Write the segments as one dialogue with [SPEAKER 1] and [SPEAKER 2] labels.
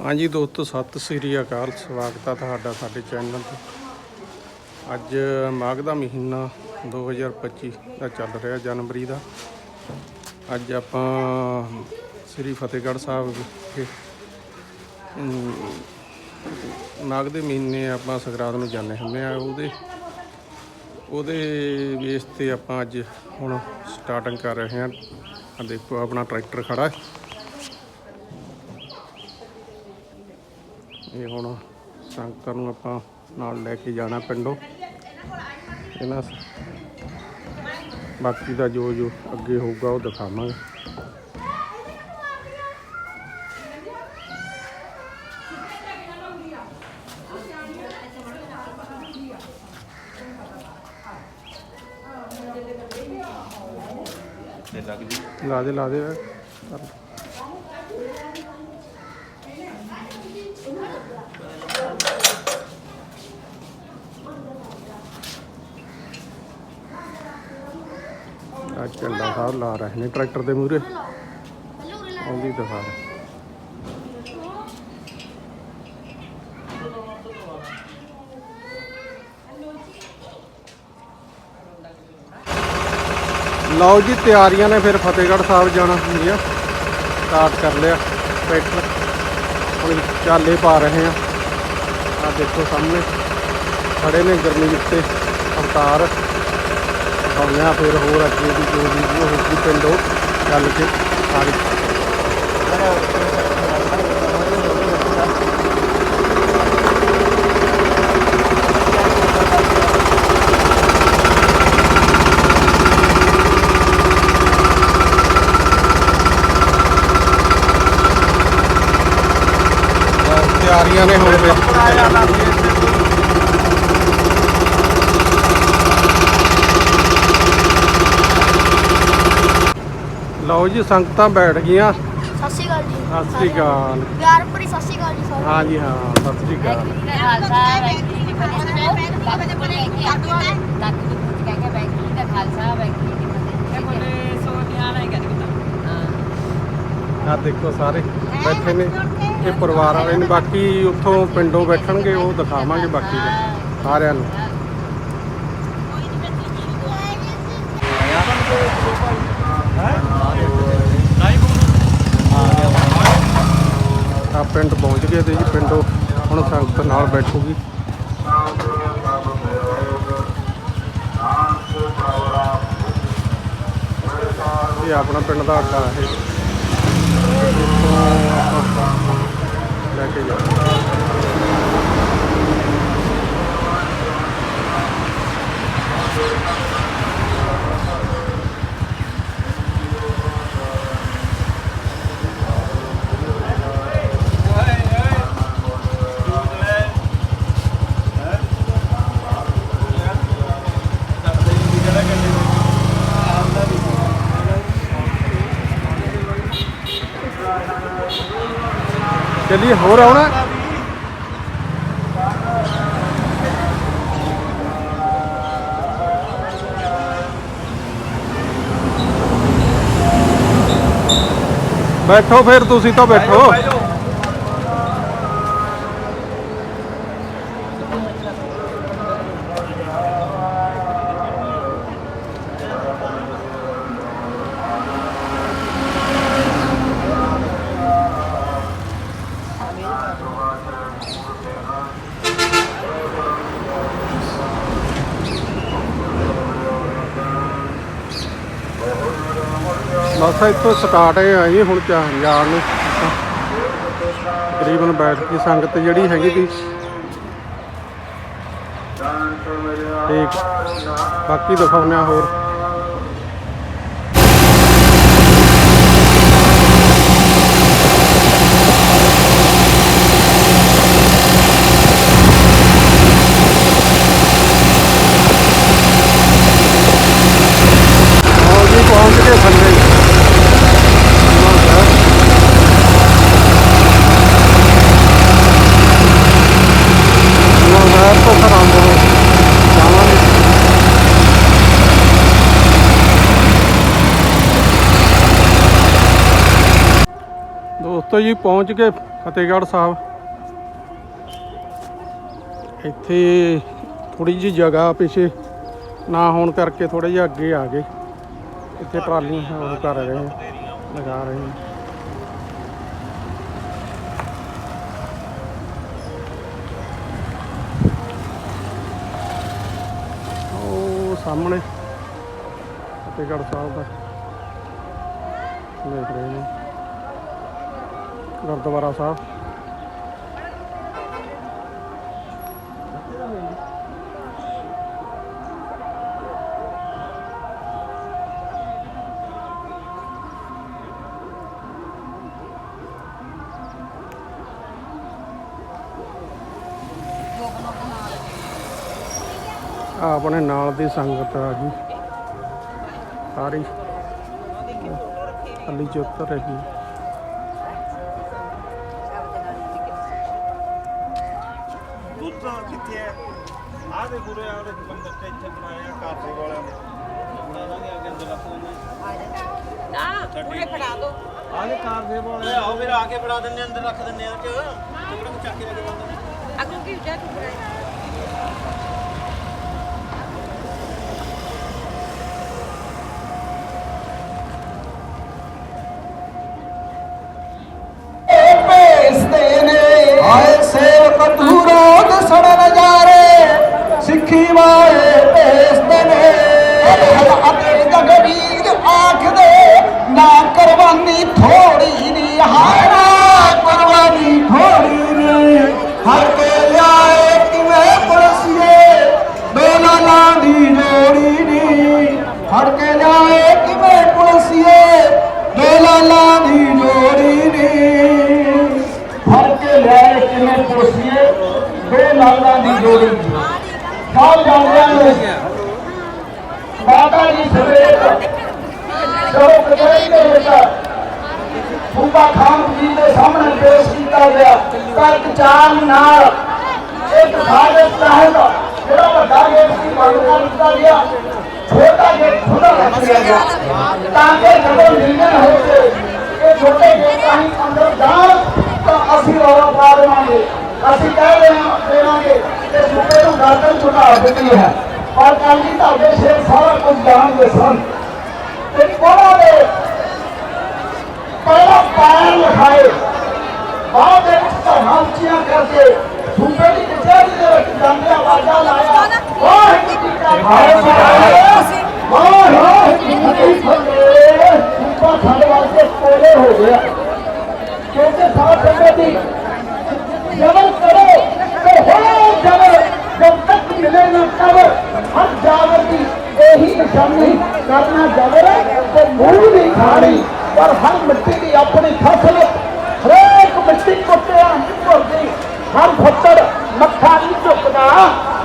[SPEAKER 1] ਹਾਂਜੀ ਦੋਸਤੋ ਸਤਿ ਸ੍ਰੀ ਅਕਾਲ ਸਵਾਗਤ ਆ ਤੁਹਾਡਾ ਸਾਡੇ ਚੈਨਲ ਤੇ। ਅੱਜ ਮਾਘ ਦਾ ਮਹੀਨਾ 2025 ਦਾ ਚੱਲ ਰਿਹਾ ਜਨਵਰੀ ਦਾ। ਅੱਜ ਆਪਾਂ ਸ੍ਰੀ ਫਤਿਹਗੜ੍ਹ ਸਾਹਿਬ ਵਿਖੇ ਅਮ, ਮਾਘ ਦੇ ਮਹੀਨੇ ਆਪਾਂ ਸੰਗਰਾਂਦ ਨੂੰ ਜਾਂਦੇ ਹੁੰਦੇ ਆ। ਉਹਦੇ ਉਹਦੇ ਬੇਸ ਤੇ ਆਪਾਂ ਅੱਜ ਹੁਣ ਸਟਾਰਟਿੰਗ ਕਰ ਰਹੇ ਹਾਂ। ਆ ਦੇਖੋ, ਆਪਣਾ ਟਰੈਕਟਰ ਖੜਾ ਹੈ। ਇਹ ਹੁਣ ਸੰਗਤਾਂ ਨੂੰ ਆਪਾਂ ਨਾਲ ਲੈ ਕੇ ਜਾਣਾ ਪਿੰਡੋਂ। ਇਹਨਾਂ ਬਾਕੀ ਦਾ ਜੋ ਜੋ ਅੱਗੇ ਹੋਊਗਾ ਉਹ ਦਿਖਾਵਾਂਗੇ।
[SPEAKER 2] ਤੇ ਲੱਗ ਜੀ।
[SPEAKER 1] ਲਾ ਦੇ ਲਾ ਦੇ। ਅੱਜ ਝੰਡਾ ਸਾਹਿਬ ਲਾ ਰਹੇ ਨੇ ਟਰੈਕਟਰ ਦੇ ਮੂਹਰੇ। ਆਉਂਦੀ ਦਿਖਾ ਦੇ ਲਓ ਜੀ, ਤਿਆਰੀਆਂ ਨੇ ਫਿਰ ਫਤਿਹਗੜ੍ਹ ਸਾਹਿਬ ਜਾਣਾ ਹੁੰਦੀ ਆ। ਸਟਾਰਟ ਕਰ ਲਿਆ ਟਰੈਕਟਰ। ਹੁਣ ਚਾਲੇ ਪਾ ਰਹੇ ਆ। ਆ ਦੇਖੋ ਸਾਹਮਣੇ। ਖੜੇ ਨੇ ਗਰਮੀ ਉੱਤੇ ਅਵਤਾਰ। ਆਉਂਦੇ ਫਿਰ ਹੋਰ ਅੱਗੇ ਦੀ ਜੋ ਵੀਡੀਓ ਹੋਊਗੀ ਪਿੰਡੋਂ ਚੱਲ ਕੇ ਸਾਰੀ ਤਿਆਰੀਆਂ ਨੇ ਹੁਣ ਫਿਰ ਲਓ ਜੀ ਸੰਗਤਾਂ ਬੈਠ ਗਈਆਂ।
[SPEAKER 3] ਸਤਿ ਸ਼੍ਰੀ ਅਕਾਲ ਜੀ।
[SPEAKER 1] ਸਤਿ ਸ੍ਰੀ ਅਕਾਲ।
[SPEAKER 3] ਪਿਆਰ ਭਰੀ ਸਤਿ ਸ਼੍ਰੀ ਅਕਾਲ ਜੀ ਸਾਰਿਆਂ।
[SPEAKER 1] ਹਾਂ ਜੀ ਹਾਂ ਸਤਿ ਸ੍ਰੀ ਅਕਾਲ। ਆ ਦੇਖੋ ਸਾਰੇ ਬੈਠੇ ਨੇ। ਇਹ ਪਰਿਵਾਰ ਵਾਲੇ ਨੇ ਬਾਕੀ ਉੱਥੋਂ ਪਿੰਡੋਂ ਬੈਠਣਗੇ, ਉਹ ਦਿਖਾਵਾਂਗੇ ਬਾਕੀ ਦਾ, ਸਾਰਿਆਂ ਨੂੰ। ਆ ਪਿੰਡ ਪਹੁੰਚ ਗਏ ਤੇ ਜੀ, ਪਿੰਡੋਂ ਹੁਣ ਸੰਗਤ ਨਾਲ ਬੈਠੂਗੀ। ਇਹ ਆਪਣਾ ਪਿੰਡ ਦਾ ਅੱਡਾ ਹੈ। ਲੈ ਕੇ ਚੱਲੀਏ ਹੋਰ ਆਉਣਾ? ਬੈਠੋ ਫਿਰ ਤੁਸੀਂ ਤਾਂ ਬੈਠੋ। ਬਸ ਇੱਥੋਂ ਸਟਾਰਟ ਹੈ ਆਈ ਹੁਣ ਚਾ ਜਾਣ ਨੂੰ। ਤਕਰੀਬਨ ਬੈਠ ਕੇ ਸੰਗਤ ਜਿਹੜੀ ਹੈਗੀ ਤੀ ਠੀਕ ਬਾਕੀ ਦਿਖਾਉਂਦੇ ਆ ਹੋਰ ਆਓ ਜੀ ਪਹੁੰਚ ਗਏ ਥੱਲੇ ਨਵਾਂ ਤੋਂ ਖਰਾਂਬੋ ਜਾਵਾਂਗੇ ਦੋਸਤੋ ਜੀ ਪਹੁੰਚ ਗਏ ਫਤਿਹਗੜ੍ਹ ਸਾਹਿਬ। ਇੱਥੇ ਥੋੜੀ ਜਿਹੀ ਜਗ੍ਹਾ ਪਿੱਛੇ ਨਾ ਹੋਣ ਕਰਕੇ ਥੋੜਾ ਜਿਹਾ ਅੱਗੇ ਆ ਗਏ। ਇੱਥੇ ਟਰਾਲੀਆਂ ਉਹ ਕਰ ਰਹੇ ਆ, ਲਗਾ ਰਹੇ ਆ। ਉਹ ਸਾਹਮਣੇ ਫਤਿਹਗੜ੍ਹ ਸਾਹਿਬ ਦਾ ਦੇਖ ਰਹੇ ਨੇ। ਗੁਰਦੁਆਰਾ ਸਾਹਿਬ। ਆਪਣੇ ਨਾਲ ਦੀ ਸੰਗਤ ਆ ਗਈ ਸਾਰੀ। ਅਲੀ ਚ ਉਤਰ ਰਹੀ
[SPEAKER 2] ਇੱਥੇ ਬਣਾਇਆ ਕਾਫੇ ਵਾਲਿਆਂ ਨੇ। ਬਣਾ ਦਾਂਗੇ ਅੱਗੇ ਅੰਦਰ ਰੱਖ ਦਿੰਦੇ
[SPEAKER 4] ਨਾ ਪੂਰੇ ਫੜਾ ਦੋ।
[SPEAKER 2] ਆਹ ਦੇ ਕਾਫੇ ਵਾਲੇ। ਆਓ ਫਿਰ ਆ ਕੇ ਬਣਾ ਦਿੰਦੇ ਅੰਦਰ ਰੱਖ ਦਿੰਦੇ ਆ ਚ ਟੁਕੜਾ ਕੁ ਚੱਕ ਕੇ ਲੈ ਕੇ ਜਾਂਦੇ
[SPEAKER 4] ਅਗੂ ਕੀ ਜਾ ਟੁਕੜਾ
[SPEAKER 5] ਸਿੱਖੀ ਵਾਲੇ ਭੇਸਦੇ ਨੇ। ਅਤੇ ਜਗਵੀਰ ਆਖਦੇ, ਨਾ ਕੁਰਬਾਨੀ ਥੋੜੀ ਨੀ ਹਾਏ ਕੁਰਬਾਨੀ ਥੋੜੀ ਨੀ। ਹਰ ਕੇ ਲਿਆਏ ਕਿਵੇਂ ਪੁਰਸੀਏ ਬੇਲਾਲਾਂ ਦੀ ਜੋੜੀ ਨੀ। ਹਰ ਕੇ ਲਿਆਏ ਕਿਵੇਂ ਪੁਰਸੀਏ ਬੇਲਾਲਾਂ ਦੀ ਜੋੜੀ ਨੀ। ਹਰ ਕੇ ਲਿਆਏ ਕਿਵੇਂ ਪੁਰਸੀਏ ਦੋ ਲਾਲਾਂ ਦੀ ਜੋੜੀ ਸਭ ਜਾਣਿਆ ਨੇ ਮਾਤਾ ਜੀ ਸਵੇਰ ਸ਼ੋਕ ਗਈ ਦੇ ਵਿੱਚ। ਫੂਕਾ ਖਾਨ ਜੀ ਦੇ ਸਾਹਮਣੇ ਪੇਸ਼ ਕੀਤਾ ਗਿਆ। ਤਾਂ ਚਾਰ ਨਾਲ ਇੱਕ ਸਾਡੇ ਸਾਹਿਬ, ਜਿਹੜਾ ਵੱਡਾ ਗੇਟ ਸੀ ਬੰਦ ਕਰ ਦਿੱਤਾ ਗਿਆ। ਛੋਟਾ ਗੇਟ ਖੁੱਲਾ ਰੱਖ ਗਿਆ। ਤਾਂ ਕਿ ਜਦੋਂ ਨਿਰਣय ਹੋ ਕੇ ਇਹ ਛੋਟੇ ਗੇਟ ਰਾਹੀਂ ਅੰਦਰ ਜਾਣ, ਤਾਂ ਅਸੀਂ ਰੌਲਾ ਪਾ ਦੇਵਾਂਗੇ। ਅਸੀਂ ਕਹਿ ਦੇਵਾਂ ਦੇਵਾਂਗੇ ਕਿ ਸੂਬੇ ਨੂੰ ਗਾਰਡਨ ਛੁਡਾ ਦਿੱਤੀ ਹੈ। ਪਰ ਕੱਲ ਜੀ ਸ਼ੇਰ ਸਾਰਾ ਕੁਝ ਜਾਣਦੇ ਸਨ। ਤੇ ਕੋਣਾ ਦੇ ਪਹਿਲਾ ਪੈਰ ਲਿਖਾਏ। ਬਾਅਦ ਦੇ ਵਿੱਚ ਧਰਮਾਂ ਕਰਕੇ ਸੂਬੇ ਦੀ ਕਚਹਿਰੀ ਦੇ ਵਿੱਚ ਜਾਂਦੇ ਆਵਾਜ਼ਾਂ ਲਾਇਆ, ਵਾਹਿਗੁਰੂ ਜੀ ਕਾ ਖਾਲਸਾ। ਵਾਹਿਗੁਰੂ ਜੀ ਕੀ ਫਤਿਹ। ਸੂਬਾ ਸਾਡੇ ਵਾਸਤੇ ਕੋਲੇ ਹੋ ਗਿਆ। ਕਿਉਂਕਿ ਸਾਧ ਸੰਗਤ ਦੀ ਜਬਰ ਕਰੋ ਤੇ ਹੋ ਜਬਰ ਜਬ ਤੱਕ ਮਿਲੇ ਨਾ ਕਬਰ ਹਰ ਜਾਵਰ ਦੀ ਇਹੀ ਨਿਸ਼ਾਨੀ ਕਰਨਾ ਜਬਰ ਤੇ ਮੂੰਹ ਦੀ ਖਾਣੀ, ਪਰ ਹਰ ਮਿੱਟੀ ਦੀ ਆਪਣੀ ਖਸਲਤ ਹਰੇਕ ਮਿੱਟੀ ਕੁੱਟਿਆ ਭੁਰਦੀ ਹਰ ਫੱਟੜ ਮੱਥਾ ਨਹੀਂ ਝੁਕਦਾ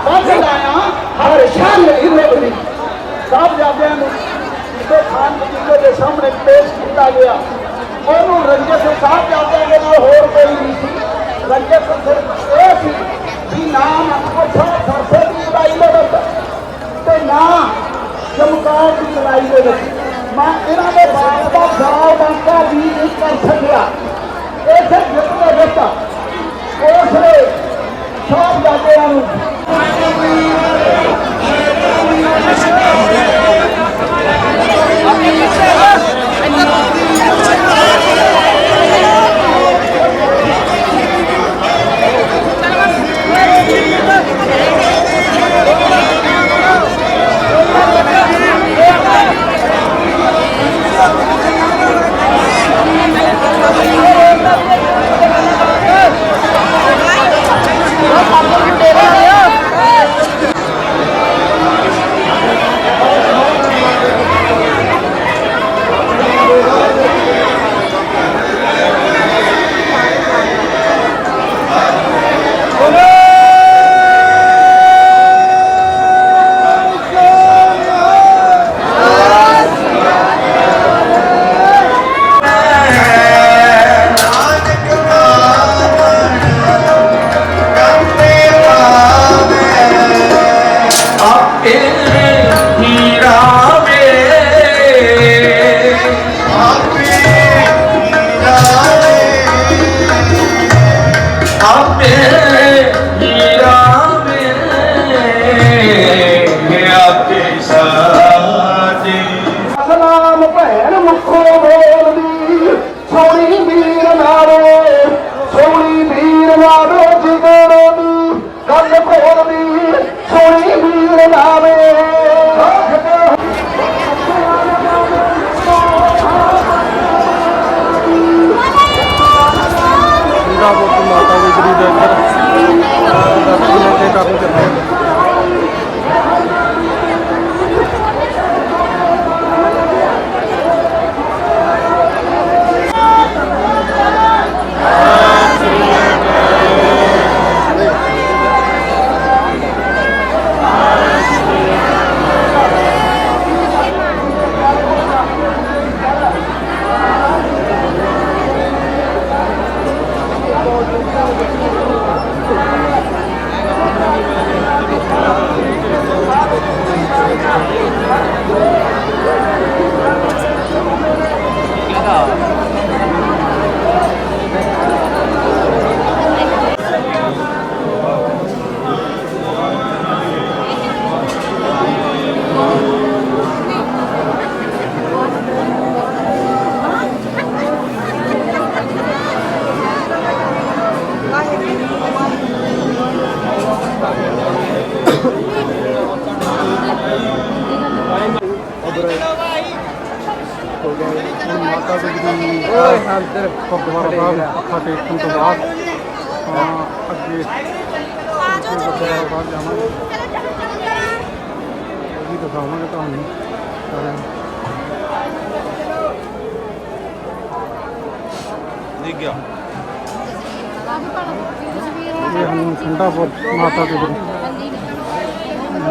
[SPEAKER 5] ਬੰਦ ਲਾਇਆ, ਹਰ ਸ਼ਾਨ ਨਹੀਂ ਰੋਕਦੀ ਸਭ ਨੂੰ ਇਸੇ ਖਾਨ ਬਜ਼ੁਰਗ ਦੇ ਸਾਹਮਣੇ ਪੇਸ਼ ਕੀਤਾ ਗਿਆ, ਉਹਨੂੰ ਰੰਜਤ ਸਾਹਿਬ ਮੰਡੀ ਦੇ ਵਿੱਚ ਮੈਂ ਇਹਨਾਂ ਦੇ ਬਾਗ ਦਾ ਦਾਅ ਬਾਕਾ ਵੀ ਨਹੀਂ ਕਰ ਸਕਿਆ ਇਸੇ ਜਿੱਤ ਦੇ ਵਿੱਚ ਉਸ ਨੇ ਸਾਹਿਬ ਜਾਦਿਆਂ ਨੂੰ
[SPEAKER 1] ਆਪਣੇ ਪਿੱਛੇ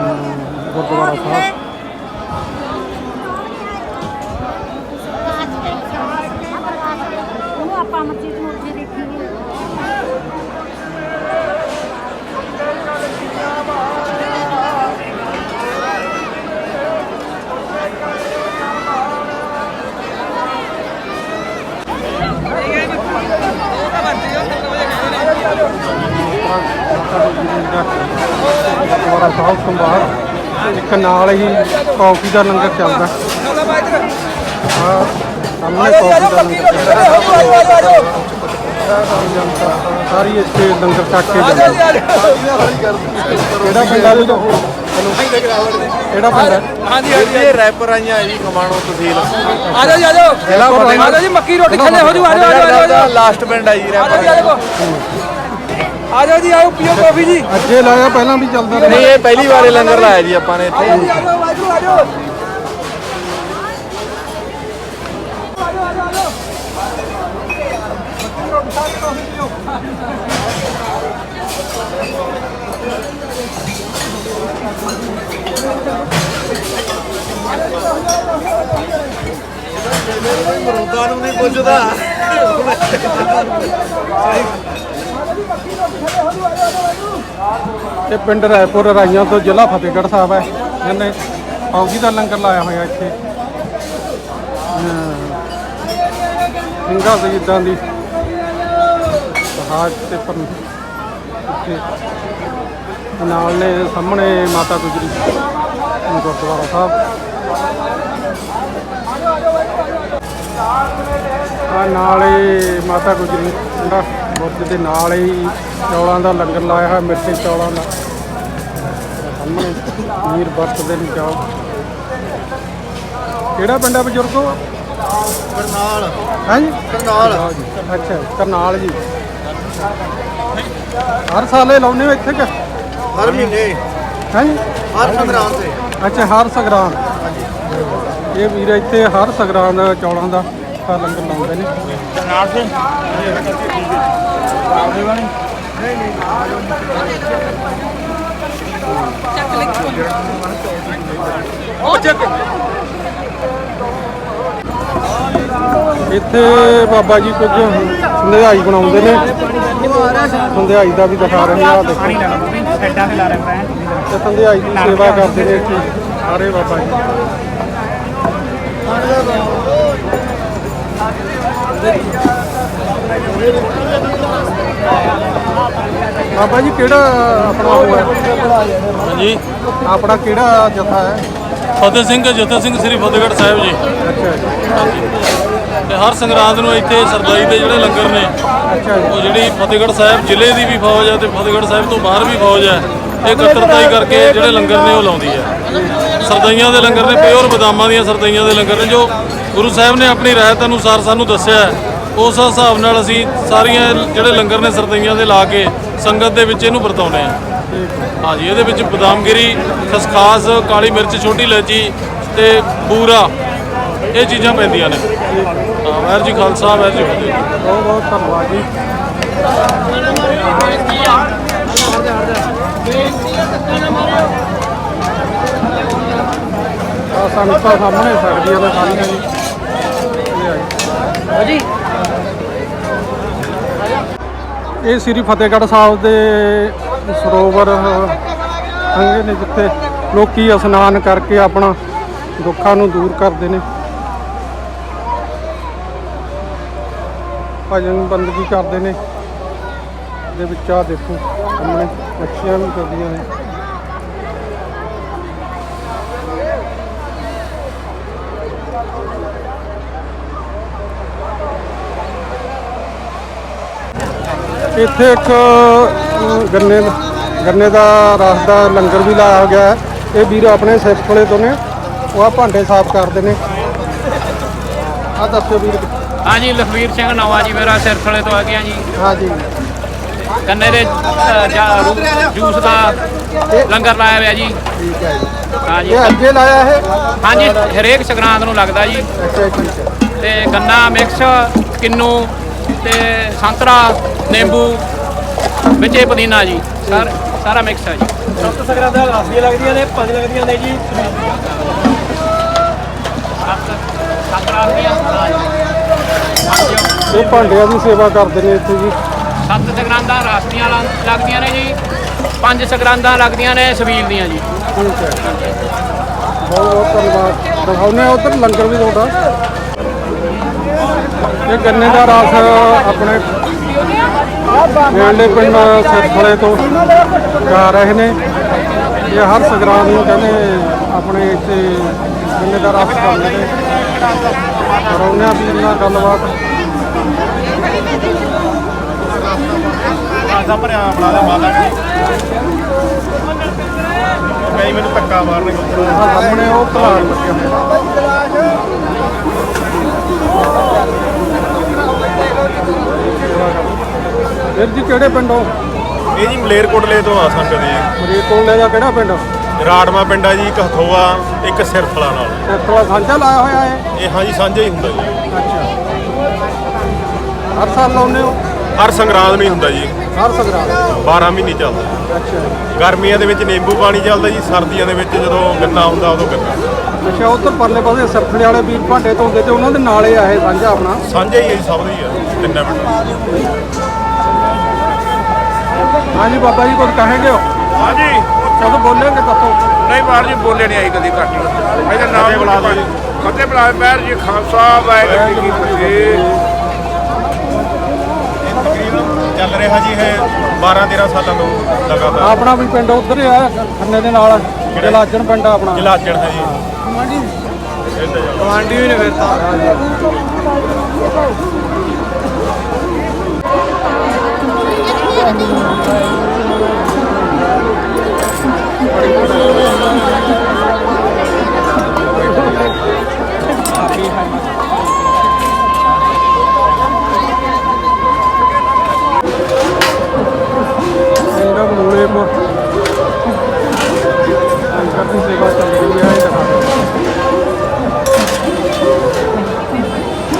[SPEAKER 1] ਅਮ, ਗੁਰਦੁਆਰਾ ਸਾਹਿਬ
[SPEAKER 3] ਉਹਨੂੰ
[SPEAKER 1] ਇੱਕ ਨਾਲ ਹੀ ਕੌਫੀ ਦਾ ਲੰਗਰ ਚੱਲਦਾ। ਹਾਂ ਸਾਹਮਣੇ ਕੌਫੀ ਦਾ ਲੰਗਰ ਚੱਲਦਾ। ਜਨਤਾ ਸਾਰੀ ਇੱਥੇ ਲੰਗਰ ਛਕ ਕੇ ਜਾਂਦੀ ਕਿਹੜਾ ਪਿੰਡ ਆ ਜੀ? ਕਿਹੜਾ ਪਿੰਡ
[SPEAKER 2] ਹਾਂਜੀ ਹਾਂਜੀ ਇਹ ਰੈਪਰ ਆਈਆਂ ਜੀ ਖਮਾਣੋ ਤਹਿਸੀਲ
[SPEAKER 6] ਆ ਜਾਓ। ਜੀ, ਆ ਜਾਓ
[SPEAKER 1] ਜ਼ਿਲ੍ਹਾ ਫਤਿਹਗੜ੍ਹ।
[SPEAKER 6] ਜੀ ਮੱਕੀ ਰੋਟੀ ਖਾਣੇ ਹੋ ਜੂ ਆ ਜਾਓ ਆ ਜਾਓ
[SPEAKER 2] ਲਾਸਟ ਪਿੰਡ ਆ ਜੀ ਰੈਪਰ
[SPEAKER 6] ਆ ਜਾਓ ਜੀ ਆਓ ਪੀਓ ਕਾਫੀ ਜੀ।
[SPEAKER 1] ਅੱਜੇ ਲਾਇਆ ਪਹਿਲਾਂ ਵੀ ਚੱਲਦਾ ਰਿਹਾ।
[SPEAKER 2] ਨਹੀਂ ਇਹ ਪਹਿਲੀ ਵਾਰੇ ਲੰਗਰ ਲਾਇਆ ਜੀ ਆਪਾਂ ਨੇ ਇੱਥੇ।
[SPEAKER 6] ਆ ਜਾਓ ਵਾਜੂ ਆ ਜਾਓ
[SPEAKER 2] ਮਰੂਦਾਂ ਨੂੰ ਨਹੀਂ ਪੁੱਛਦਾ।
[SPEAKER 1] ਇਹ ਪਿੰਡ ਰਾਏਪੁਰ ਰਾਈਆਂ ਤੋਂ ਜ਼ਿਲ੍ਹਾ ਫਤਿਹਗੜ੍ਹ ਸਾਹਿਬ ਹੈ। ਇਹਨੇ ਫੌਜੀ ਦਾ ਲੰਗਰ ਲਾਇਆ ਹੋਇਆ ਇੱਥੇ। ਅਮ ਸਿੰਘਾਂ ਸ਼ਹੀਦਾਂ ਦੀ ਜਹਾਜ਼ ਤੇ ਪਰ ਨਾਲ ਨੇ ਸਾਹਮਣੇ ਮਾਤਾ ਗੁਜਰੀ, ਗੁਰਦੁਆਰਾ ਸਾਹਿਬ। ਆ ਨਾਲ ਮਾਤਾ ਗੁਜਰੀ ਜਿਹੜਾ ਬੁਰਜ ਦੇ ਨਾਲ ਹੀ ਚੌਲਾਂ ਦਾ ਲੰਗਰ ਲਾਇਆ ਹੋਇਆ ਮਿੱਠੇ ਚੌਲਾਂ ਦਾ। ਸਾਹਮਣੇ ਵੀਰ ਵਰਤਦੇ ਨੇ ਚੌਲ ਕਿਹੜਾ ਪਿੰਡ ਆ ਬਜ਼ੁਰਗੋ?
[SPEAKER 2] ਕਰਨਾਲ।
[SPEAKER 1] ਹੈ? ਜੀ
[SPEAKER 2] ਕਰਨਾਲ
[SPEAKER 1] ਅੱਛਾ ਕਰਨਾਲ ਜੀ। ਹਰ ਸਾਲ ਇਹ ਲਾਉਨੇ ਹੋ ਇੱਥੇ ਕਿ?
[SPEAKER 2] ਹਰ ਮਹੀਨੇ।
[SPEAKER 1] ਹੈ? ਜੀ
[SPEAKER 2] ਹਰ ਸੰਗਰਾਮ ਤੇ।
[SPEAKER 1] ਅੱਛਾ ਹਰ ਸਗਰਾਮ ਇਹ ਵੀਰ ਇੱਥੇ ਹਰ ਸਗਰਾਮ ਦਾ ਚੌਲਾਂ ਦਾ। ਲੰਗਰ ਲਾਉਂਦੇ ਨੇ। ਇੱਥੇ ਬਾਬਾ ਜੀ ਕੁਝ ਸੰਧਿਆਈ ਬਣਾਉਂਦੇ ਨੇ। ਸੰਧਿਆਈ ਦਾ ਵੀ ਦਿਖਾ ਰਹੇ ਆ ਦੇਖੋ। ਤੇ ਸੰਧਿਆਈ ਦੀ ਸੇਵਾ ਕਰਦੇ ਨੇ ਇੱਥੇ ਸਾਰੇ ਬਾਬਾ ਜੀ। ਬਾਬਾ ਜੀ ਕਿਹੜਾ ਆਪਣਾ ਉਹ ਹੈ?
[SPEAKER 7] ਹਾਂਜੀ।
[SPEAKER 1] ਆਪਣਾ ਕਿਹੜਾ ਜਥਾ ਹੈ?
[SPEAKER 7] ਫਤਿਹ ਸਿੰਘ ਜਥਾ ਸਿੰਘ ਸ੍ਰੀ ਫਤਿਹਗੜ੍ਹ ਸਾਹਿਬ ਜੀ।
[SPEAKER 1] ਅੱਛਾ ਜੀ।
[SPEAKER 7] ਤੇ ਹਰ ਸੰਗਰਾਂਦ ਨੂੰ ਇੱਥੇ ਸਰਦਾਈ ਦੇ ਜਿਹੜੇ ਲੰਗਰ ਨੇ
[SPEAKER 1] ਅੱਛਾ ਜੀ।
[SPEAKER 7] ਉਹ ਜਿਹੜੀ ਫਤਿਹਗੜ੍ਹ ਸਾਹਿਬ ਜ਼ਿਲ੍ਹੇ ਦੀ ਵੀ ਫੌਜ ਹੈ ਤੇ ਫਤਿਹਗੜ੍ਹ ਸਾਹਿਬ ਤੋਂ ਬਾਹਰ ਵੀ ਫੌਜ ਹੈ ਇਹ ਇਕੱਤਰਤਾਈ ਕਰਕੇ ਜਿਹੜੇ ਲੰਗਰ ਨੇ ਉਹ ਲਾਉਂਦੀ ਹੈ। ਸਰਦਾਈਆਂ ਦੇ ਲੰਗਰ ਨੇ ਪਿਓਰ ਬਦਾਮਾਂ ਦੀਆਂ ਸਰਦਾਈਆਂ ਦੇ ਲੰਗਰ ਨੇ ਜੋ ਗੁਰੂ ਸਾਹਿਬ ਨੇ ਆਪਣੀ ਰਹਿਤ ਅਨੁਸਾਰ ਸਾਨੂੰ ਦੱਸਿਆ ਉਸ ਹਿਸਾਬ ਨਾਲ ਅਸੀਂ ਸਾਰੀਆਂ ਜਿਹੜੇ ਲੰਗਰ ਨੇ ਸਰਦਈਆਂ ਦੇ ਲਾ ਕੇ ਸੰਗਤ ਦੇ ਵਿੱਚ ਇਹਨੂੰ ਵਰਤਾਉਂਦੇ ਆ ਹਾਂਜੀ, ਇਹਦੇ ਵਿੱਚ ਬਦਾਮਗਿਰੀ, ਖਸਖਾਸ, ਕਾਲੀ ਮਿਰਚ, ਛੋਟੀ ਇਲਾਇਚੀ ਤੇ ਬੂਰਾ ਇਹ ਚੀਜ਼ਾਂ ਪੈਂਦੀਆਂ ਨੇ। ਹਾਂ, ਵਾਹਿਗੁਰੂ ਜੀ ਖਾਲਸਾ, ਵਾਹਿਗੁਰੂ ਜੀ ਫਤਿਹ।
[SPEAKER 1] ਬਹੁਤ ਬਹੁਤ ਧੰਨਵਾਦ ਜੀ। ਸੰਗਤਾਂ ਸਾਹਮਣੇ ਸਕਦੀਆਂ ਨੇ ਸਾਰੀਆਂ ਜੀ।
[SPEAKER 6] ਹਾਂਜੀ।
[SPEAKER 1] ਇਹ ਸ੍ਰੀ ਫਤਿਹਗੜ੍ਹ ਸਾਹਿਬ ਦੇ ਸਰੋਵਰ ਹੈਗੇ ਨੇ ਜਿੱਥੇ ਲੋਕੀ ਇਸ਼ਨਾਨ ਕਰਕੇ ਆਪਣਾ ਦੁੱਖਾਂ ਨੂੰ ਦੂਰ ਕਰਦੇ ਨੇ। ਭਜਨ ਬੰਦਗੀ ਕਰਦੇ ਨੇ। ਦੇ ਵਿੱਚ ਆ ਦੇਖੋ, ਸਾਹਮਣੇ ਮੱਛੀਆਂ ਵੀ ਕਰਦੀਆਂ ਨੇ। ਇੱਥੇ ਇੱਕ ਗੰਨੇ ਗੰਨੇ ਦਾ ਰਸ ਦਾ ਲੰਗਰ ਵੀ ਲਾਇਆ ਗਿਆ ਹੈ। ਇਹ ਵੀਰ ਆਪਣੇ ਸਿਰਫਲੇ ਤੋਂ ਨੇ ਉਹ ਆ ਭਾਂਡੇ ਸਾਫ਼ ਕਰਦੇ ਨੇ। ਆ ਦੱਸੋ ਵੀਰ।
[SPEAKER 8] ਹਾਂਜੀ ਲਖਵੀਰ ਸਿੰਘ ਨਵਾਂ ਜੀ ਮੇਰਾ ਸਿਰਥਲੇ ਤੋਂ ਆ ਗਿਆ ਜੀ।
[SPEAKER 1] ਹਾਂ ਜੀ।
[SPEAKER 8] ਗੰਨੇ ਦੇ ਅ, ਜਾ- ਰੂ- ਜੂਸ ਦਾ ਲੰਗਰ ਲਾਇਆ ਹੋਇਆ ਜੀ।
[SPEAKER 1] ਠੀਕ ਹੈ ਜੀ।
[SPEAKER 8] ਹਾਂਜੀ
[SPEAKER 1] ਇਹ ਅੱਗੇ ਲਾਇਆ ਇਹ?
[SPEAKER 8] ਹਾਂਜੀ ਹਰੇਕ ਸੰਗਰਾਂਦ ਨੂੰ ਲੱਗਦਾ ਜੀ।
[SPEAKER 1] ਅੱਛਾ ਠੀਕ ਹੈ
[SPEAKER 8] ਤੇ ਗੰਨਾ ਮਿਕਸ ਕਿੰਨੂ ਤੇ ਸੰਤਰਾ ਨਿੰਬੂ ਵਿੱਚੇ ਪੁਦੀਨਾ ਜੀ। ਸਰ ਸਾਰਾ ਮਿਕਸ ਹੈ ਜੀ।
[SPEAKER 6] ਸੱਤ ਸਕਰਾਦਾ ਲਾਸੀਆਂ ਲੱਗਦੀਆਂ ਨੇ ਪੰਜ ਲੱਗਦੀਆਂ ਨੇ ਜੀ।
[SPEAKER 1] ਇਹ ਭਾਂਡਿਆਂ ਦੀ ਸੇਵਾ ਕਰਦੇ ਨੇ ਇੱਥੇ ਜੀ।
[SPEAKER 8] ਸੱਤ ਸੰਗਰਾਂਦਾਂ ਰਾਸਤੀਆਂ ਲੱਗਦੀਆਂ ਨੇ ਜੀ। ਪੰਜ ਸੰਗਰਾਂਦਾਂ ਲੱਗਦੀਆਂ ਨੇ ਸਵੀਲ ਦੀਆਂ ਜੀ।
[SPEAKER 1] ਠੀਕ ਹੈ। ਬਹੁਤ ਬਹੁਤ ਧੰਨਵਾਦ। ਦਿਖਾਉਨੇ ਉਧਰ ਲੰਗਰ ਵੀ ਤੁਹਾਡਾ। ਇਹ ਗੰਨੇ ਦਾ ਰਸ ਆਪਣੇ ਨੇੜੇ ਪਿੰਡ ਸਿਰਫਲੇ ਤੋਂ ਜਾ ਰਹੇ ਨੇ। ਇਹ ਹਰ ਸੰਗਰਾਂਦ ਨੂੰ ਕਹਿੰਦੇ ਆਪਣੇ ਇੱਥੇ ਗੰਨੇ ਦਾ ਰਸ ਖਾਂਦੇ ਨੇ। ਆ ਵੀ ਇਹਨਾਂ ਗੱਲਬਾਤ
[SPEAKER 2] ਆਸਾ ਭਰਿਆ ਬਣਾ ਦੇ ਮਾਤਾ ਕਈ ਮੈਨੂੰ ਧੱਕਾ
[SPEAKER 1] ਸਾਹਮਣੇ ਉਹ ਪਲਾਟ ਲੱਗੇ ਹੋਏ ਵੀਰ ਜੀ ਕਿਹੜੇ ਪਿੰਡੋਂ
[SPEAKER 2] ਇਹ ਜੀ ਮਲੇਰਕੋਟਲੇ ਤੋਂ ਆ ਸੰਗਤ ਜੀ।
[SPEAKER 1] ਮਰੀਕੋਲੇ ਦਾ ਕਿਹੜਾ ਪਿੰਡ?
[SPEAKER 2] ਰਾੜਮਾ ਪਿੰਡਾ ਜੀ ਇੱਕ ਹਥੋਆ ਇੱਕ ਸਿਰਫਲਾ ਨਾਲ।
[SPEAKER 1] ਇੱਥੋਂ ਸਾਂਝਾ ਲਾਇਆ ਹੋਇਆ ਹੈ?
[SPEAKER 2] ਇਹ ਹਾਂਜੀ ਸਾਂਝਾ ਹੀ ਹੁੰਦਾ ਜੀ।
[SPEAKER 1] ਅੱਛਾ। ਹਰ ਸਾਲ ਲਾਉਂਦੇ ਹੋ?
[SPEAKER 2] ਹਰ ਸੰਗਰਾਂਦ ਨਹੀਂ ਹੁੰਦਾ ਜੀ।
[SPEAKER 1] ਹਰ ਸੰਗਰਾਂਦ।
[SPEAKER 2] 12 ਮਹੀਨੇ ਚੱਲਦਾ।
[SPEAKER 1] ਅੱਛਾ।
[SPEAKER 2] ਗਰਮੀਆਂ ਦੇ ਵਿੱਚ ਨਿੰਬੂ ਪਾਣੀ ਚੱਲਦਾ ਜੀ ਸਰਦੀਆਂ ਦੇ ਵਿੱਚ ਜਦੋਂ ਗੰਨਾ ਹੁੰਦਾ ਉਦੋਂ ਗੰਨਾ।
[SPEAKER 1] ਅੱਛਾ ਉਧਰ ਪਰਲੇ ਪਾਸੇ ਸਰਫਲੇ ਵਾਲੇ ਵੀਰ ਭਾਂਡੇ ਧੋਂਦੇ ਤੇ ਉਹਨਾਂ ਦੇ ਨਾਲ ਹੀ ਆ ਇਹ ਸਾਂਝਾ ਆਪਣਾ?
[SPEAKER 2] ਸਾਂਝਾ ਹੀ ਹੈ ਜੀ ਸਭ ਦਾ ਹੀ ਹੈ ਤਿੰਨਾਂ ਪਿੰਡਾਂ
[SPEAKER 1] ਬਾਬਾ ਜੀ ਕੁਝ ਕਹੇਗੇ ਹੋ?
[SPEAKER 2] ਹਾਂਜੀ।
[SPEAKER 1] ਕਦੋਂ ਬੋਲੇਗੇ ਦੱਸੋ
[SPEAKER 9] ਨਹੀਂ ਬਾਹਰ ਜੀ ਬੋਲੇ ਨਹੀਂ ਆਈ ਕਦੀ ਘੱਟ। ਇਹਦਾ ਨਾਮ
[SPEAKER 2] ਫਤਿਹ ਬੁਲਾ ਦਿਓ ਜੀ।
[SPEAKER 9] ਫਤਿਹ ਬੁਲਾ ਮਹਿਰ ਜੀ ਖਾਲਸਾ ਵਾਹਿਗੁਰੂ ਜੀ ਕੀ ਫਤਿਹ।
[SPEAKER 2] ਚੱਲ ਰਿਹਾ ਜੀ ਇਹ 12 13 ਸਾਲਾਂ ਤੋਂ ਲਗਾਤਾਰ।
[SPEAKER 1] ਆਪਣਾ ਵੀ ਪਿੰਡ ਉਧਰ ਹੀ ਆ ਖੰਨੇ ਦੇ ਨਾਲ ਜਲਾਜਣ ਪਿੰਡ ਆ ਆਪਣਾ।
[SPEAKER 2] ਜਲਾਚਣ ਹੈ। ਜੀ
[SPEAKER 6] ਕਮਾਂਡੀ ਵੀ ਨੇ ਫਿਰ ਤਾਂ।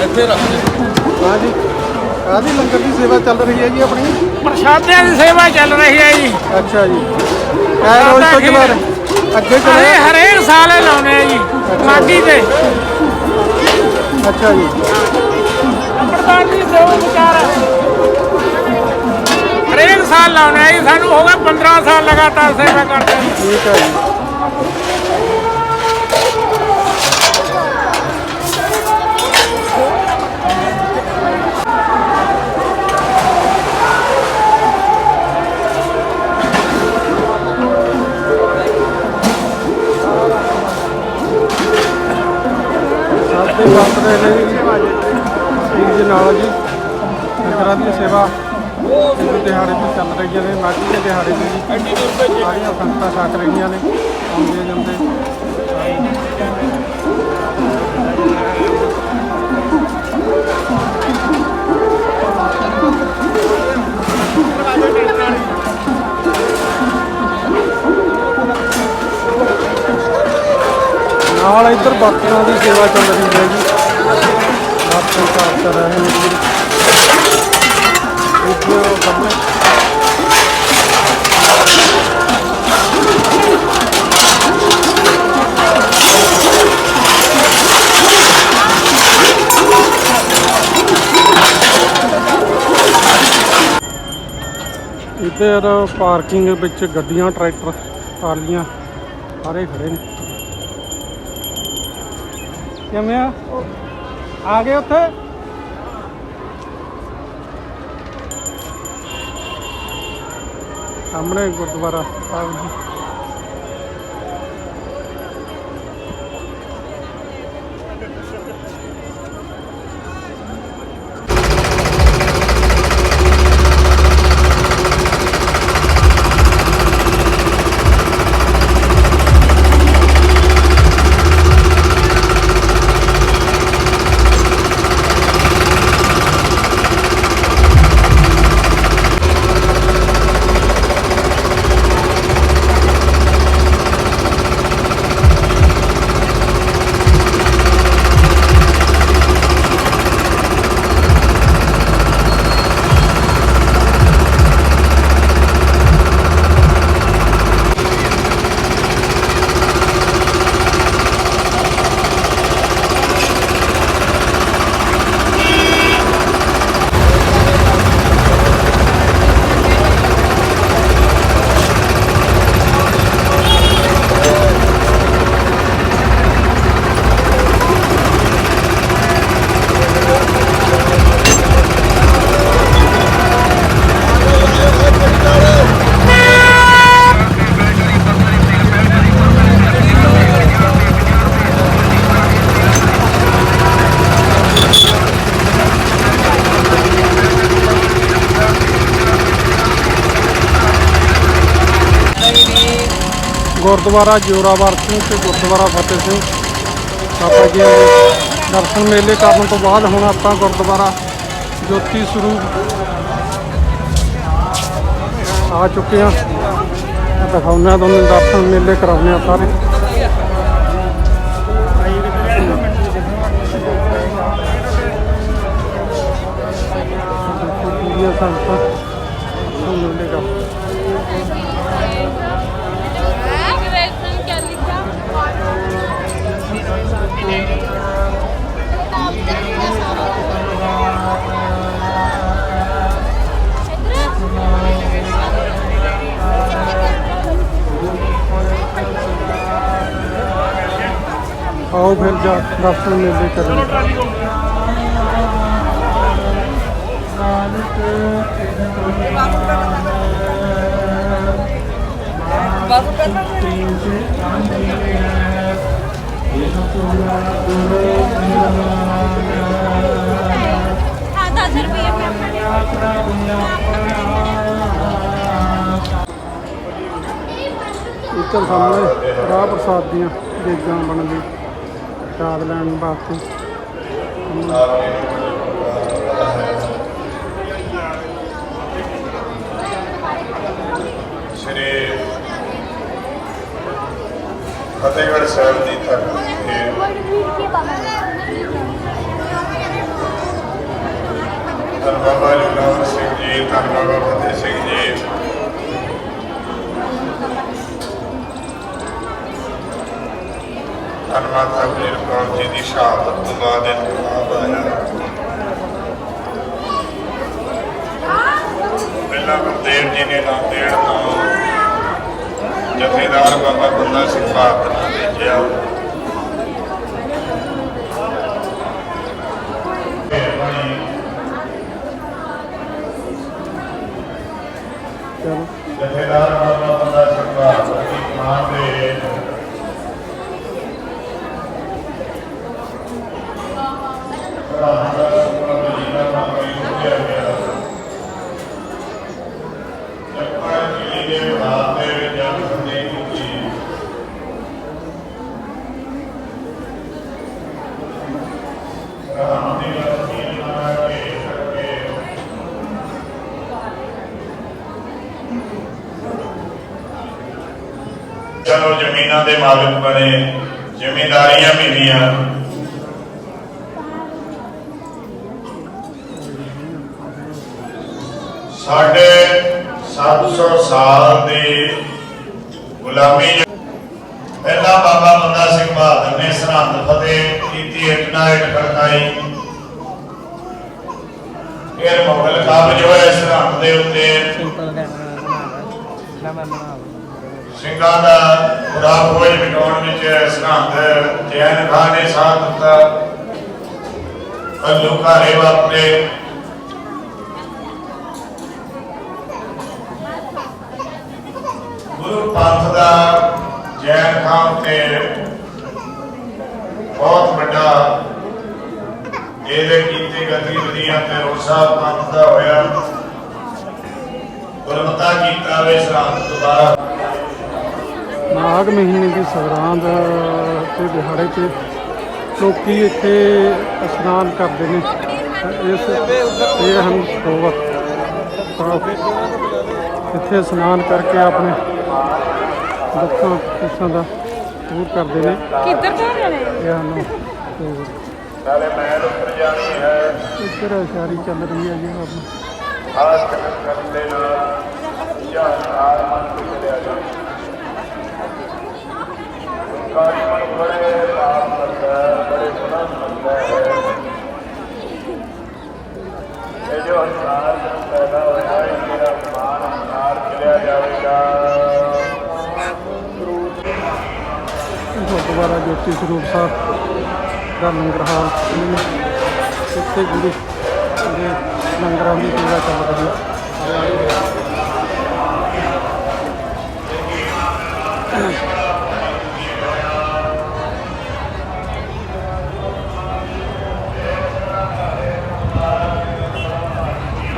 [SPEAKER 7] ਇੱਥੇ ਰੱਖ ਦੇ
[SPEAKER 1] ਹਾਂਜੀ ਕਾਹਦੀ ਲੰਗਰ ਦੀ ਸੇਵਾ ਚੱਲ ਰਹੀ ਹੈ ਜੀ ਆਪਣੀ?
[SPEAKER 8] ਪ੍ਰਸ਼ਾਦਿਆਂ ਦੀ ਸੇਵਾ ਚੱਲ ਰਹੀ ਹੈ ਜੀ।
[SPEAKER 1] ਅੱਛਾ ਜੀ। ਐ ਰੋਜ਼ ਤੋਂ ਜਵਾਰ ਅੱਗੇ ਚਲੇ
[SPEAKER 8] ਹਰੇਕ ਸਾਲ ਇਹ ਲਾਉਨੇ ਆ ਜੀ ਮਾਗੀ ਤੇ।
[SPEAKER 1] ਅੱਛਾ ਜੀ।
[SPEAKER 8] ਪ੍ਰਧਾਨ ਜੀ ਸੇਵਾ ਵਿਚਾਰ। ਹਰੇਕ ਸਾਲ ਲਾਉਨੇ ਆ ਜੀ ਸਾਨੂੰ ਹੋ ਗਏ 15 ਸਾਲ ਲਗਾਤਾਰ ਸੇਵਾ ਕਰਦੇ।
[SPEAKER 1] ਠੀਕ ਹੈ ਜੀ। ਤੇ ਵਰਤ ਰਹੇ ਨੇ ਜੀ ਦੇ ਨਾਲ ਜੀ ਲੰਗਰਾਂ ਦੀ ਸੇਵਾ ਇਸ ਦਿਹਾੜੇ ਤੇ ਚੱਲ ਰਹੀ ਹੈ ਮਾਝੀ ਦੇ ਦਿਹਾੜੇ ਤੇ ਜੀ ਸਾਰੀਆਂ ਸੰਗਤਾਂ ਛਕ ਰਹੀਆਂ ਨੇ ਆਉਂਦੇ ਜਾਂਦੇ Thank you. ਨਾਲ ਇੱਧਰ ਬਾਕੀਆਂ ਦੀ ਸੇਵਾ ਚੱਲ ਰਹੀ ਹੈ ਜੀ। ਬਾਕੀ ਸਾਫ਼ ਕਰ ਰਹੇ ਨੇ ਜੀ ਇੱਧਰ ਸਾਹਮਣੇ। ਇੱਧਰ ਪਾਰਕਿੰਗ ਵਿੱਚ ਗੱਡੀਆਂ, ਟਰੈਕਟਰ, ਟਰਾਲੀਆਂ ਸਾਰੇ ਖੜੇ ਨੇ। ਕਿਵੇਂ ਆ? ਆ ਗਏ ਉੱਥੇ? ਸਾਹਮਣੇ ਗੁਰਦੁਆਰਾ ਸਾਹਿਬ ਜੀ। ਗੁਰਦੁਆਰਾ ਜੋਰਾਵਰ ਸਿੰਘ ਤੇ ਗੁਰਦੁਆਰਾ ਫਤਿਹ ਸਿੰਘ। ਬਾਬਾ ਜੀ ਦਰਸ਼ਨ ਮੇਲੇ ਕਰਨ ਤੋਂ ਬਾਅਦ ਹੁਣ ਆਪਾਂ ਗੁਰਦੁਆਰਾ ਜੋਤੀ ਸਰੂਪ ਆ ਚੁੱਕੇ ਹਾਂ। ਦਿਖਾਉਂਦੇ ਹਾਂ ਤੁਹਾਨੂੰ ਦਰਸ਼ਨ ਮੇਲੇ ਕਰਾਉਂਦੇ ਹਾਂ ਸਾਰੇ। ਸੰਗਤਾਂ। ਫਿਰ ਜਾ ਦਰਸ਼ਨ ਮੇਲੇ ਕਰੀਏ ਇੱਧਰ ਸਾਹਮਣੇ ਰਾਹ ਪ੍ਰਸਾਦ ਦੀਆਂ ਦੇਗਾਂ ਬਣਨ ਲਈ। ਪ੍ਰਸਾਦ ਲੈਣ ਵਾਸਤੇ।
[SPEAKER 9] ਸ਼੍ਰੀ ਫਤਿਹਗੜ੍ਹ ਸਾਹਿਬ ਦੀ ਧਰਤੀ ਤੇ ਧੰਨ ਬਾਬਾ ਜੁਲਾਵਰ ਸਿੰਘ ਜੀ, ਧੰਨ ਬਾਬਾ ਫਤਿਹ ਸਿੰਘ ਜੀ। ਧੰਨ ਮਾਤਾ ਕੌਰ ਜੀ ਦੀ ਸ਼ਹਾਦਤ ਤੋਂ ਬਾਅਦ ਇਨਕਲਾਬ ਆਇਆ। ਪਹਿਲਾਂ ਗੁਰਦੇਵ ਜੀ ਨੇ ਨਾਂਦੇੜ ਤੋਂ ਜਥੇਦਾਰ ਬਾਬਾ ਬੰਦਾ ਸਿੰਘ ਬਹਾਦਰ ਨੂੰ ਭੇਜਿਆ। ਜਥੇਦਾਰ ਬਾਬਾ ਬੰਦਾ ਸਿੰਘ ਬਹਾਦਰ ਦੀ ਮਾਂ ਦੇ ਰਾਣਾ ਸੁਪਨਾ ਜੀ ਦਾ ਨਾਮ ਲਿਖਿਆ ਗਿਆ ਜਪਾ ਜੀ ਦੇ ਵਿਭਾਗ ਦੇ ਵਿੱਚ ਜਨ ਸੰਦੇਸ਼ ਕੀਤੀ ਰਾਮ ਦੀ ਲక్ష్ਮੀ ਨਾਮ ਕੇ ਸਕੇ ਚਲੋ ਜ਼ਮੀਨਾਂ ਦੇ ਮਾਲਕ ਬਣੇ ਜ਼ਿਮੀਂਦਾਰੀਆਂ ਮਿਲੀਆਂ। ਸਾਲ ਦੀ ਗੁਲਾਮੀ ਪਹਿਲਾ ਬਾਬਾ ਬੰਦਾ ਸਿੰਘ ਬਹਾਦਰ ਨੇ ਸਰਹੰਦ ਫਤਿਹ ਕੀਤੀ ਇਟਨਾ ਖੜਕਾਈ। ਫਿਰ ਮੁਗਲ ਕਾਬਜ ਹੋਏ ਸਰਹੰਦ ਦੇ ਉੱਤੇ ਸਿੰਘਾਂ ਦਾ ਬੁਰਾ ਬੋਝ ਮਿਟਾਉਣ ਵਿੱਚ ਸਰਹੰਦ ਜੈਨ ਖਾਨ ਨੇ ਸਾਥ ਦਿੱਤਾ। ਅੱਲੂ ਘਾਰੇ ਵਾਪਰੇ। ਗੁਰੂ ਪੰਥ ਦਾ ਜੈਨ ਖਾਨ ਤੇ ਬਹੁਤ ਵੱਡਾ ਇਹਦੇ ਕੀਤੇ ਗਤੀਵਿਧੀਆਂ ਤੇ ਰੋਸਾ ਪੰਥ ਦਾ ਹੋਇਆ। ਗੁਰਮਤਾ ਕੀਤਾ ਵੇ ਸਰਹੰਦ ਦੁਬਾਰਾ
[SPEAKER 1] ਮਾਘ ਮਹੀਨੇ ਦੀ ਸੰਗਰਾਂਦ ਤੇ ਦਿਹਾੜੇ ਤੇ ਲੋਕੀ ਇੱਥੇ ਇਸ਼ਨਾਨ ਕਰਦੇ ਨੇ। ਇਸ ਇਹ ਹਨ ਸਰੋਵਰ ਇੱਥੇ ਇਸ਼ਨਾਨ ਕਰਕੇ ਆਪਣੇ ਦੁੱਖਾਂ ਕੁੱਖਾਂ ਦਾ ਦੂਰ ਕਰਦੇ ਨੇ।
[SPEAKER 3] ਕਿੱਧਰ ਤੋਂ ਰਹੇ
[SPEAKER 1] ਇਹ ਹਨ।
[SPEAKER 9] ਨਾਲੇ ਮੈਲ ਉੱਤਰ ਜਾਣੀ ਹੈ।
[SPEAKER 1] ਇੱਧਰ ਇਸ਼ਾਰੀ ਚੱਲ ਰਹੀ ਹੈ ਜੀ ਆਪਣੀ।
[SPEAKER 9] ਖਾਸ ਕਰਨ ਦੇ ਨਾਲ ਜਾਂ ਨਾਲ ਮਨ ਨੂੰ ਚਲਿਆ ਜਾਵੇ ਕਾਰੀ ਮਨ ਬੜੇ ਪਾਪ ਕਰਦਾ ਬੜੇ ਗੁਨਾਹ ਕਰਦਾ ਹੈ। ਇਹ ਜੋ ਜਨ ਪੈਦਾ ਹੋਇਆ ਹੈ ਮੇਰਾ ਮਾਨ ਹੰਕਾਰ ਚਲਿਆ ਜਾਵੇਗਾ।
[SPEAKER 1] ਗੁਰਦੁਆਰਾ ਜੋਤੀ ਸਰੂਪ ਸਾਹਿਬ ਦਾ ਲੰਗਰ ਹਾਲ ਇੱਥੇ ਗੁਰੂ ਦੇ ਲੰਗਰਾਂ ਦੀ ਸੇਵਾ ਚੱਲ ਰਹੀ ਹੈ।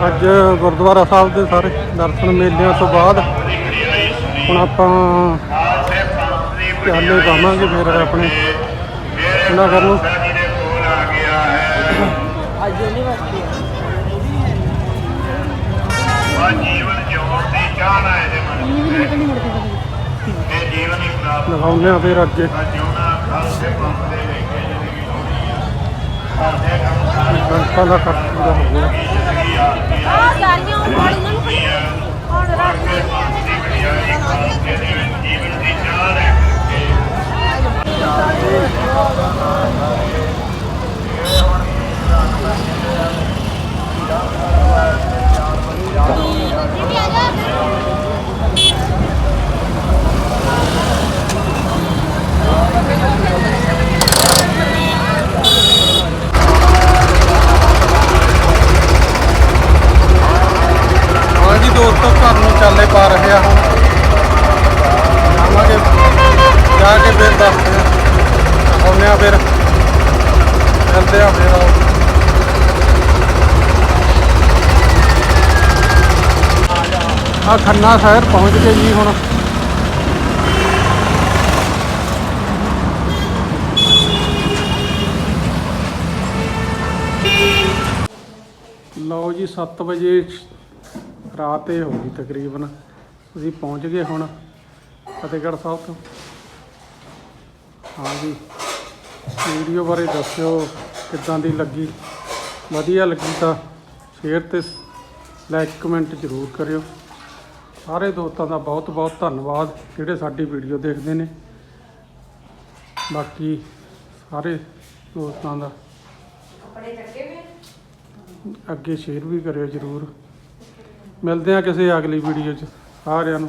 [SPEAKER 1] ਅੱਜ ਗੁਰਦੁਆਰਾ ਸਾਹਿਬ ਦੇ ਸਾਰੇ ਦਰਸ਼ਨ ਮੇਲਿਆਂ ਤੋਂ ਬਾਅਦ ਹੁਣ ਆਪਾਂ ਚਾਲੇ ਪਾਵਾਂਗੇ ਫਿਰ ਆਪਣੇ ਨਗਰ ਨੂੰ।
[SPEAKER 9] ਦੇ ਕੋਲ ਆ ਗਿਆ ਹੈ
[SPEAKER 4] ਅੱਜ ਯੂਨੀਵਰਸਿਟੀ
[SPEAKER 9] ਆ ਜੀਵਨ ਜਿਉਣ ਦੀ ਚਾਹਨਾ ਹੈ। ਇਹਦੇ ਮਨ ਵਿੱਚ ਇਹ ਜੀਵਨ ਹੀ ਪ੍ਰਾਪਤ
[SPEAKER 1] ਦਿਖਾਉਂਦੇ ਆ ਫਿਰ ਅੱਗੇ।
[SPEAKER 9] ਜਿਉਣਾ ਖਾਲਸੇ ਪੰਥ ਦੇ ਆ ਕੰਮ
[SPEAKER 1] ਦਾ ਪੂਰਾ ਹੋ ਗਿਆ।
[SPEAKER 9] ਆ
[SPEAKER 3] ਨੂੰ ਹੁਣ ਰੱਖ
[SPEAKER 9] ਦੀ ਜੀਵਨ ਦੀ ਚਾਹ
[SPEAKER 1] ਹਾਂਜੀ ਦੋਸਤੋ ਘਰ ਨੂੰ ਚਾਲੇ ਪਾ ਰਹੇ ਆ ਹੁਣ। ਜਾਵਾਂਗੇ। ਜਾ ਕੇ ਫਿਰ ਦੱਸਦੇ ਆ। ਆਉਂਦੇ ਆ ਫਿਰ। ਚੱਲਦੇ ਆ ਫਿਰ। ਆ ਖੰਨਾ ਸ਼ਹਿਰ ਪਹੁੰਚ ਗਏ ਜੀ ਹੁਣ। ਲਓ ਜੀ 7 ਵਜੇ ਰਾਤ ਇਹ ਹੋ ਗਈ ਤਕਰੀਬਨ। ਅਸੀਂ ਪਹੁੰਚ ਗਏ ਹੁਣ ਫਤਿਹਗੜ੍ਹ ਸਾਹਿਬ ਤੋਂ। ਹਾਂ ਜੀ। ਵੀਡੀਓ ਬਾਰੇ ਦੱਸਿਓ ਕਿੱਦਾਂ ਦੀ ਲੱਗੀ? ਵਧੀਆ ਲੱਗੀ ਤਾਂ ਸ਼ੇਅਰ ਤੇ ਲਾਈਕ ਕਮੈਂਟ ਜ਼ਰੂਰ ਕਰਿਓ। ਸਾਰੇ ਦੋਸਤਾਂ ਦਾ ਬਹੁਤ ਬਹੁਤ ਧੰਨਵਾਦ ਜਿਹੜੇ ਸਾਡੀ ਵੀਡੀਓ ਦੇਖਦੇ ਨੇ। ਬਾਕੀ ਸਾਰੇ ਦੋਸਤਾਂ ਦਾ ਅੱਗੇ ਸ਼ੇਅਰ ਵੀ ਕਰਿਓ ਜਰੂਰ। ਮਿਲਦੇ ਆ ਕਿਸੇ ਅਗਲੀ ਵੀਡੀਓ 'ਚ। ਸਾਰਿਆਂ ਨੂੰ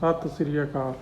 [SPEAKER 1] ਸਤਿ ਸ੍ਰੀ ਅਕਾਲ।